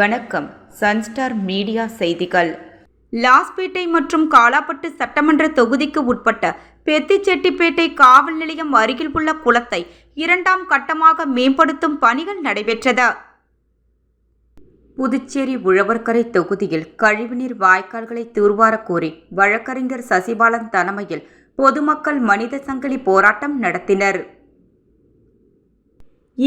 வணக்கம். Sunstar media செய்திகள். லாஸ்பேட்டை மற்றும் காலாப்பட்டு சட்டமன்ற தொகுதிக்கு உட்பட்ட பெத்திச்செட்டிப்பேட்டை காவல் நிலையம் அருகில் உள்ள குளத்தை இரண்டாம் கட்டமாக மேம்படுத்தும் பணிகள் நடைபெற்றது. புதுச்சேரி உழவர்கரை தொகுதியில் கழிவுநீர் வாய்க்கால்களை தூர்வாரக் கோரி வழக்கறிஞர் சசிபாலன் தலைமையில் பொதுமக்கள் மனித சங்கிலி போராட்டம் நடத்தினர்.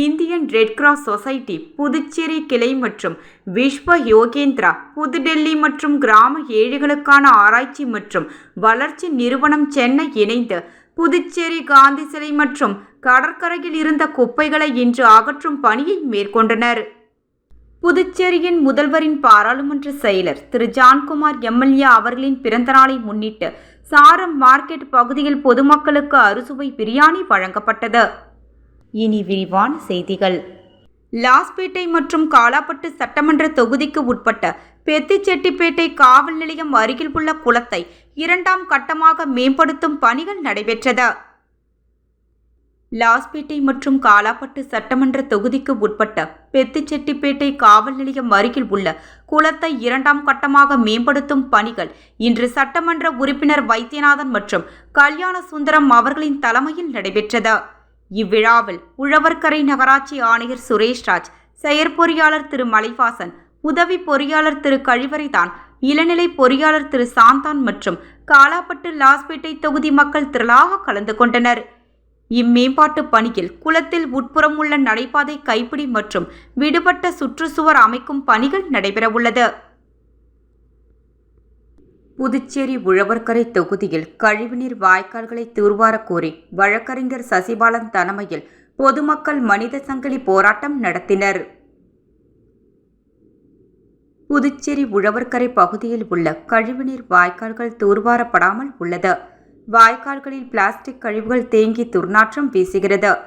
Indian Red Cross Society Puducherry கிளை மற்றும் விஸ்வ யோகேந்திரா புதுடெல்லி மற்றும் கிராம ஏழைகளுக்கான ஆராய்ச்சி மற்றும் வளர்ச்சி நிறுவனம் சென்னை இணைந்து புதுச்சேரி காந்தி சிலை மற்றும் கடற்கரையில் இருந்த குப்பைகளை இன்று அகற்றும் பணியை மேற்கொண்டனர். புதுச்சேரியின் முதல்வரின் பாராளுமன்ற செயலர் திரு. ஜான்குமார் எம்எல்ஏ அவர்களின் பிறந்தநாளை முன்னிட்டு சாரம் மார்க்கெட் பகுதியில் பொதுமக்களுக்கு அறுசுவை பிரியாணி வழங்கப்பட்டது. இனி விரிவான செய்திகள். லாஸ்பேட்டை மற்றும் காலாப்பட்டு சட்டமன்ற தொகுதிக்கு உட்பட்ட பெத்திச்செட்டிப்பேட்டை காவல் நிலையம் அருகில் உள்ள குளத்தை இரண்டாம் கட்டமாக மேம்படுத்தும் பணிகள் நடைபெற்றது. லாஸ்பேட்டை மற்றும் காலாப்பட்டு சட்டமன்ற தொகுதிக்கு உட்பட்ட பெத்திச்செட்டிப்பேட்டை காவல் நிலையம் அருகில் உள்ள குளத்தை இரண்டாம் கட்டமாக மேம்படுத்தும் பணிகள் இன்று சட்டமன்ற உறுப்பினர் வைத்தியநாதன் மற்றும் கல்யாண சுந்தரம் அவர்களின் தலைமையில் நடைபெற்றது. இவ்விழாவில் உழவர்கரை நகராட்சி ஆணையர் சுரேஷ்ராஜ் செயற்பொறியாளர் திரு மலைவாசன் உதவி பொறியாளர் திரு கழிவறைதான் இளநிலை பொறியாளர் திரு சாந்தான் மற்றும் காலாப்பட்டு லாஸ்பேட்டை தொகுதி மக்கள் திரளாக கலந்து கொண்டனர். இம்மேம்பாட்டு பணியில் குளத்தில் உட்புறம் உள்ள நடைபாதை கைப்பிடி மற்றும் விடுபட்ட சுற்றுச்சுவர் அமைக்கும் பணிகள் நடைபெறவுள்ளது. புதுச்சேரி உழவர்கரை தொகுதியில் கழிவுநீர் வாய்க்கால்களை தூர்வாரக் கோரி வழக்கறிஞர் சசிபாலன் தலைமையில் பொதுமக்கள் மனித சங்கிலி போராட்டம் நடத்தினர். புதுச்சேரி உழவர்கரை பகுதியில் உள்ள கழிவுநீர் வாய்க்கால்கள் தூர்வாரப்படாமல் உள்ளது. வாய்க்கால்களில் பிளாஸ்டிக் கழிவுகள் தேங்கி துர்நாற்றம் வீசுகிறது.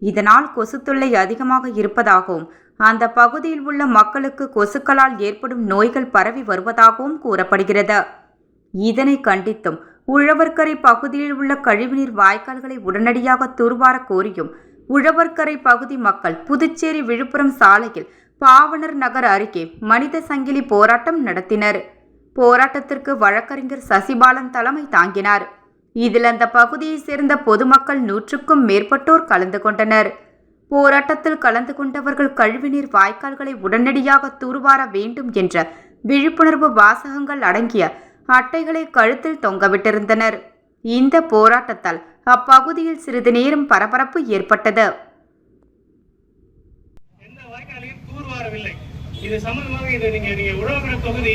இதனால் கொசுத்தொல்லை அதிகமாக இருப்பதாகவும் அந்த பகுதியில் உள்ள மக்களுக்கு கொசுக்களால் ஏற்படும் நோய்கள் பரவி வருவதாகவும் கூறப்படுகிறது. இதனை கண்டித்தும் உழவர்கரை பகுதியில் உள்ள கழிவுநீர் வாய்க்கால்களை உடனடியாக தூர்வார கோரியும் உழவர்கரை பகுதி மக்கள் புதுச்சேரி விழுப்புரம் சாலையில் பாவனர் நகர் அருகே மனித சங்கிலி போராட்டம் நடத்தினர். போராட்டத்திற்கு வழக்கறிஞர் சசிபாலன் தலைமை தாங்கினார். இதில் அந்த பகுதியைச் சேர்ந்த பொதுமக்கள் நூற்றுக்கும் மேற்பட்டோர் கலந்து கொண்டனர். போராட்டத்தில் கலந்து கொண்டவர்கள் கழிவுநீர் வாய்க்கால்களை உடனடியாக தூர்வார வேண்டும் என்ற விழிப்புணர்வு வாசகங்கள் அடங்கிய அட்டைகளை கழுத்தில் தொங்கவிட்டிருந்தனர் இந்த போராட்டத்தால் அப்பகுதியில் சிறிது நேரம் பரபரப்பு ஏற்பட்டது. இது சம்பந்தமாக இது நீங்க நீங்க உழவகர தொகுதி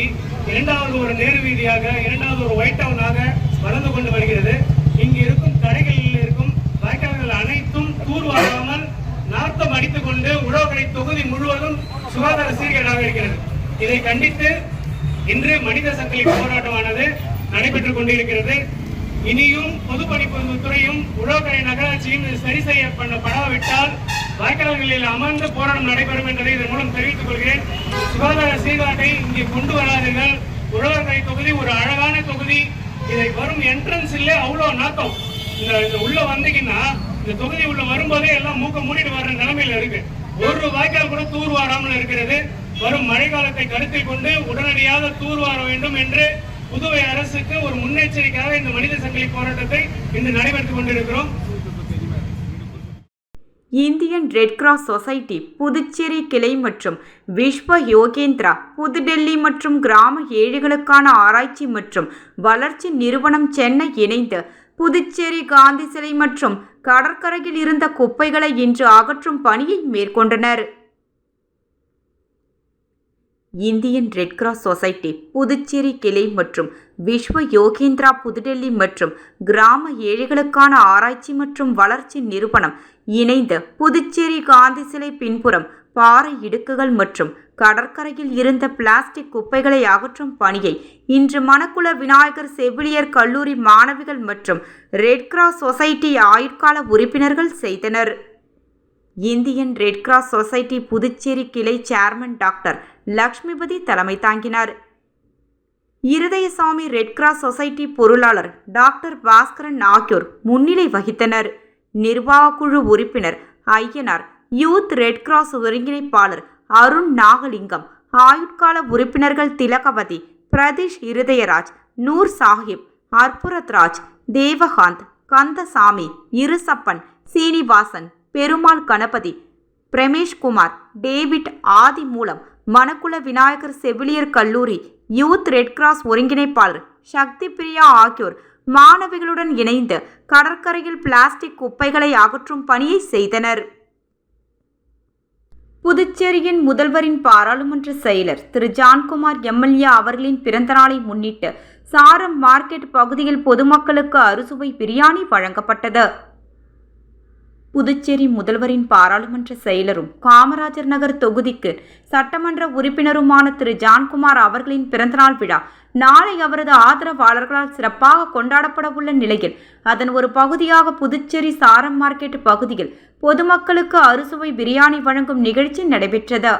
இரண்டாவது ஒரு நேரு வீதியாக இரண்டாவது ஒரு ஒயிட் டவுனாக வளர்ந்து கொண்டு வருகிறது. இங்கு இருக்கும் கடைகளில் இருக்கும் வாய்க்கால்கள் அனைத்தும் தூர்வாராமல் நார்த்தம் அடித்துக் கொண்டு உழவகரை தொகுதி முழுவதும் சுகாதார சீர்கேடாக இருக்கிறது. இதை கண்டித்து இன்று மனித சங்கிலி போராட்டமானது நடைபெற்றுக் கொண்டிருக்கிறது. இனியும் பொதுப்பணித்துறையும் உழவுக்கரை நகராட்சியும் சரி சரி செய்யப்படாவிட்டால் வாய்க்கால்களில் அமர்ந்து போராட்டம் நடைபெறும் என்பதை இதன் மூலம் தெரிவித்துக் கொள்கிறேன். சுகாதார சீர்காட்டை இங்கே கொண்டு வராதீர்கள். உழவர்கரை தொகுதி ஒரு அழகான தொகுதி. இதை வரும் என்ட்ரன்ஸ் இல்ல அவ்வளவு நாக்கம் இந்த இந்த உள்ள வந்தீங்கன்னா இந்த தொகுதி உள்ள வரும்போதே எல்லாம் மூக்க மூடிட்டு வர்ற நிலைமையில இருக்கு. ஒரு வாய்க்கால் கூட தூர்வாராமல் இருக்கிறது. வரும் மழை காலத்தை கருத்தில் கொண்டு உடனடியாக தூர்வார வேண்டும் என்று புதுவை அரசுக்கு ஒரு முன்னெச்சரிக்கையாக இந்த மனித சங்கிலி போராட்டத்தை இன்று நடைபெற்றுக் கொண்டிருக்கிறோம். Indian Red Cross Society Puducherry கிளை மற்றும் விஸ்வ யோகேந்திரா புதுடெல்லி மற்றும் கிராம ஏழைகளுக்கான ஆராய்ச்சி மற்றும் வளர்ச்சி நிறுவனம் சென்னை இணைந்து புதுச்சேரி காந்தி சிலை மற்றும் கடற்கரையில் இருந்த குப்பைகளை இன்று அகற்றும் பணியை மேற்கொண்டனர். Indian Red Cross Society Puducherry கிளை மற்றும் விஸ்வ யோகேந்திரா புதுடெல்லி மற்றும் கிராம ஏழைகளுக்கான ஆராய்ச்சி மற்றும் வளர்ச்சி நிறுவனம் இணைந்து புதுச்சேரி காந்தி சிலை பின்புறம் பாறை இடுக்குகள் மற்றும் கடற்கரையில் இருந்த பிளாஸ்டிக் குப்பைகளை அகற்றும் பணியை இன்று மணக்குள விநாயகர் செவிலியர் கல்லூரி மாணவிகள் மற்றும் ரெட் கிராஸ் சொசைட்டி ஆயுட்கால உறுப்பினர்கள் செய்தனர். Indian Red Cross Society Puducherry கிளை சேர்மன் டாக்டர் லக்ஷ்மிபதி தலைமை தாங்கினார். இருதயசாமி ரெட் கிராஸ் சொசைட்டி பொருளாளர் டாக்டர் பாஸ்கரன் ஆகியோர் முன்னிலை வகித்தனர். நிர்வாக குழு உறுப்பினர் ஐயனார் யூத் ரெட் கிராஸ் ஒருங்கிணைப்பாளர் அருண் நாகலிங்கம் ஆயுட்கால உறுப்பினர்கள் திலகவதி பிரதீஷ் இருதயராஜ் நூர் சாஹிப் அற்புரத்ராஜ் தேவகாந்த் கந்தசாமி இருசப்பன் சீனிவாசன் பெருமாள் கணபதி பிரமேஷ்குமார் டேவிட் ஆதி மூலம் மணக்குள விநாயகர் செவிலியர் கல்லூரி யூத் ரெட் கிராஸ் ஒருங்கிணைப்பாளர் சக்தி பிரியா ஆகியோர் மாணவிகளுடன் இணைந்து கடற்கரையில் பிளாஸ்டிக் குப்பைகளை அகற்றும் பணியை செய்தனர். புதுச்சேரியின் முதல்வரின் பாராளுமன்ற செயலர் திரு. ஜான்குமார் எம்எல்ஏ அவர்களின் பிறந்தநாளை முன்னிட்டு சாரம் மார்க்கெட் பகுதியில் பொதுமக்களுக்கு அறுசுவை பிரியாணி வழங்கப்பட்டது. புதுச்சேரி முதல்வரின் பாராளுமன்ற செயலரும் காமராஜர் நகர் தொகுதிக்கு சட்டமன்ற உறுப்பினருமான திரு. ஜான்குமார் அவர்களின் பிறந்தநாள் விழா நாளை அவரது ஆதரவாளர்களால் சிறப்பாக கொண்டாடப்பட உள்ள நிலையில் அதன் ஒரு பகுதியாக புதுச்சேரி சாரம் மார்க்கெட் பகுதியில் பொதுமக்களுக்கு அறுசுவை பிரியாணி வழங்கும் நிகழ்ச்சி நடைபெற்றது.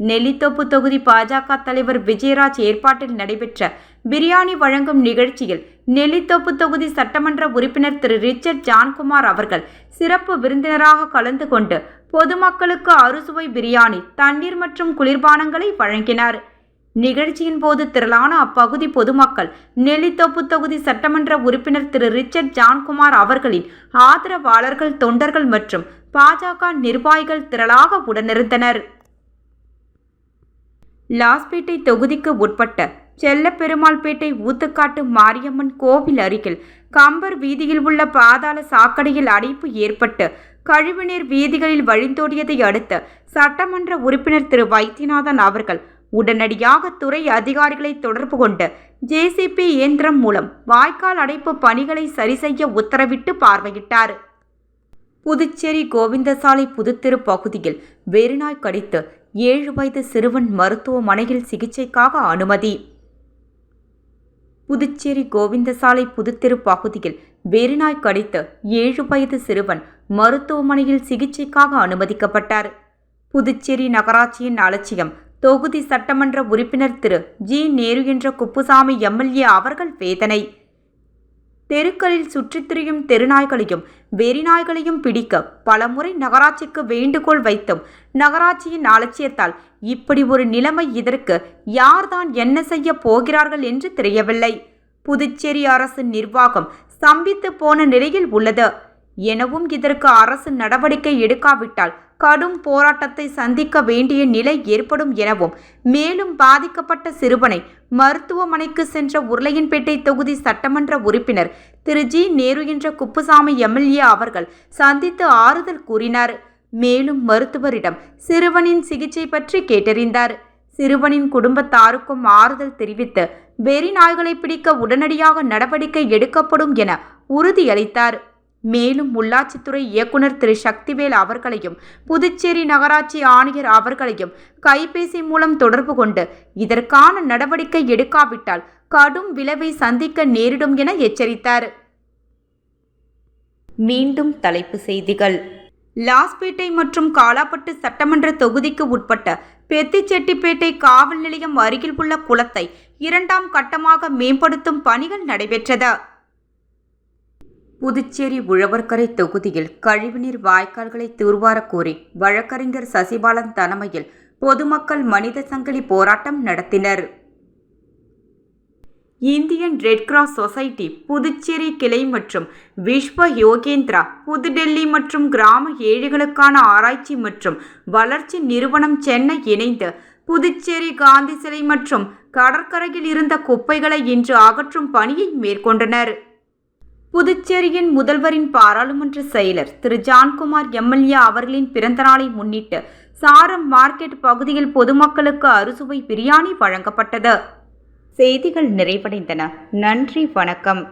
நெல்லித்தோப்பு தொகுதி பாஜக தலைவர் விஜயராஜ் ஏற்பாட்டில் நடைபெற்ற பிரியாணி வழங்கும் நிகழ்ச்சியில் நெல்லித்தோப்பு தொகுதி சட்டமன்ற உறுப்பினர் திரு ரிச்சர்ட் ஜான்குமார் அவர்கள் சிறப்பு விருந்தினராக கலந்து கொண்டு பொதுமக்களுக்கு அறுசுவை பிரியாணி தண்ணீர் மற்றும் குளிர்பானங்களை வழங்கினார். நிகழ்ச்சியின் போது திரளான அப்பகுதி பொதுமக்கள் நெல்லித்தோப்பு தொகுதி சட்டமன்ற உறுப்பினர் திரு ரிச்சர்ட் ஜான்குமார் அவர்களின் ஆதரவாளர்கள் தொண்டர்கள் மற்றும் பாஜக நிர்வாகிகள் திரளாக உடனிருந்தனர். லாஸ்பேட்டை தொகுதிக்கு உட்பட்ட செல்லப்பெருமாள்பேட்டை ஊத்துக்காட்டு மாரியம்மன் கோவில் அருகில் கம்பர் வீதியில் உள்ள பாதாள சாக்கடையில் அடைப்பு ஏற்பட்டு கழிவுநீர் வீதிகளில் வழிந்தோடியதை அடுத்து சட்டமன்ற உறுப்பினர் திரு வைத்தியநாதன் அவர்கள் உடனடியாக துறை அதிகாரிகளை தொடர்பு கொண்டு ஜேசிபி இயந்திரம் மூலம் வாய்க்கால் அடைப்பு பணிகளை சரிசெய்ய உத்தரவிட்டு பார்வையிட்டார். புதுச்சேரி கோவிந்தசாலை புதுத்தெரு பகுதியில் வெறிநாய் கடித்து ஏழு வயது சிறுவன் மருத்துவமனையில் சிகிச்சைக்காக அனுமதி. புதுச்சேரி கோவிந்தசாலை புதுத்தெரு பகுதியில் வெறிநாய் கடித்த ஏழு வயது சிறுவன் மருத்துவமனையில் சிகிச்சைக்காக அனுமதிக்கப்பட்டார். புதுச்சேரி நகராட்சியின் அலட்சியம் தொகுதி சட்டமன்ற உறுப்பினர் திரு. ஜி. நேரு என்ற குப்புசாமி எம்எல்ஏ அவர்கள் வேதனை. தெருக்களில் சுற்றித் திரியும் தெருநாய்களையும் வெறிநாய்களையும் பிடிக்க பலமுறை நகராட்சிக்கு வேண்டுகோள் வைத்தும் நகராட்சியின் அலட்சியத்தால் இப்படி ஒரு நிலைமை இதற்கு யார்தான் என்ன செய்ய போகிறார்கள் என்று தெரியவில்லை. புதுச்சேரி அரசு நிர்வாகம் ஸ்தம்பித்து போன நிலையில் உள்ளது. எனவும் இதற்கு அரசு நடவடிக்கை எடுக்காவிட்டால் கடும் போராட்டத்தை சந்திக்க வேண்டிய நிலை ஏற்படும் எனவும் மேலும் பாதிக்கப்பட்ட சிறுவனை மருத்துவமனைக்கு சென்ற உருளையன்பேட்டை தொகுதி சட்டமன்ற உறுப்பினர் திரு. ஜி. நேரு என்ற குப்புசாமி எம்எல்ஏ அவர்கள் சந்தித்து ஆறுதல் கூறினார். மேலும் மருத்துவரிடம் சிறுவனின் சிகிச்சை பற்றி கேட்டறிந்தார். சிறுவனின் குடும்பத்தாருக்கும் ஆறுதல் தெரிவித்து வெறி நாய்களை பிடிக்க உடனடியாக நடவடிக்கை எடுக்கப்படும் என உறுதியளித்தார். மேலும் உள்ளாட்சித்துறை இயக்குனர் திரு. சக்திவேல் அவர்களையும் புதுச்சேரி நகராட்சி ஆணையர் அவர்களையும் கைபேசி மூலம் தொடர்பு கொண்டு இதற்கான நடவடிக்கை எடுக்காவிட்டால் கடும் விளைவை சந்திக்க நேரிடும் என எச்சரித்தார். மீண்டும் தலைப்பு செய்திகள். லாஸ்பேட்டை மற்றும் காலாப்பட்டு சட்டமன்ற தொகுதிக்கு உட்பட்ட பெத்திச்செட்டிப்பேட்டை காவல் நிலையம் அருகில் உள்ள குளத்தை இரண்டாம் கட்டமாக மேம்படுத்தும் பணிகள் நடைபெற்றது. புதுச்சேரி உழவர்கரை தொகுதியில் கழிவுநீர் வாய்க்கால்களை தூர்வாரக் கோரி வழக்கறிஞர் சசிபாலன் தலைமையில் பொதுமக்கள் மனித சங்கிலி போராட்டம் நடத்தினர். Indian Red Cross Society Puducherry கிளை மற்றும் விஸ்வ யோகேந்திரா புதுடெல்லி மற்றும் கிராம ஏழைகளுக்கான ஆராய்ச்சி மற்றும் வளர்ச்சி நிறுவனம் சென்னை இணைந்து புதுச்சேரி காந்தி சிலை மற்றும் கடற்கரையில் இருந்த குப்பைகளை இன்று அகற்றும் பணியை மேற்கொண்டனர். புதுச்சேரியின் முதல்வரின் பாராளுமன்ற செயலர் திரு. ஜான்குமார் எம்எல்ஏ அவர்களின் பிறந்தநாளை முன்னிட்டு சாரம் மார்க்கெட் பகுதியில் பொதுமக்களுக்கு அறுசுவை பிரியாணி வழங்கப்பட்டது. செய்திகள் நிறைவடைந்தன. நன்றி வணக்கம்.